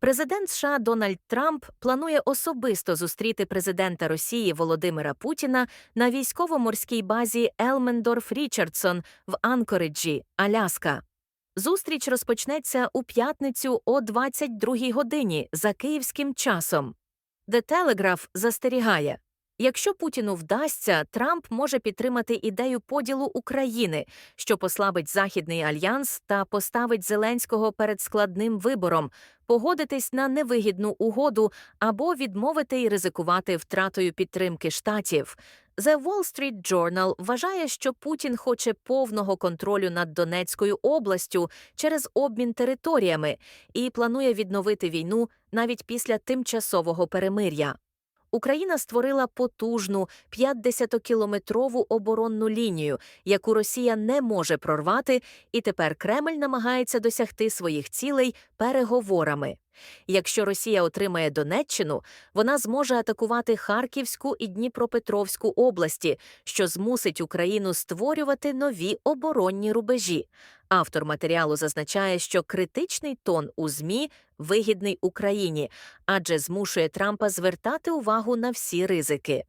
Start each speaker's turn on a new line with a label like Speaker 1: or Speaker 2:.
Speaker 1: Президент США Дональд Трамп планує особисто зустріти президента Росії Володимира Путіна на військово-морській базі Елмендорф Річардсон в Анкориджі, Аляска. Зустріч розпочнеться у п'ятницю о 22 годині за київським часом. The Telegraph застерігає. Якщо Путіну вдасться, Трамп може підтримати ідею поділу України, що послабить Західний альянс та поставить Зеленського перед складним вибором погодитись на невигідну угоду або відмовити і ризикувати втратою підтримки штатів. The Wall Street Journal вважає, що Путін хоче повного контролю над Донецькою областю через обмін територіями і планує відновити війну навіть після тимчасового перемир'я. Україна створила потужну 50-кілометрову оборонну лінію, яку Росія не може прорвати, і тепер Кремль намагається досягти своїх цілей переговорами. Якщо Росія отримає Донеччину, вона зможе атакувати Харківську і Дніпропетровську області, що змусить Україну створювати нові оборонні рубежі. Автор матеріалу зазначає, що критичний тон у ЗМІ вигідний Україні, адже змушує Трампа звертати увагу на всі ризики.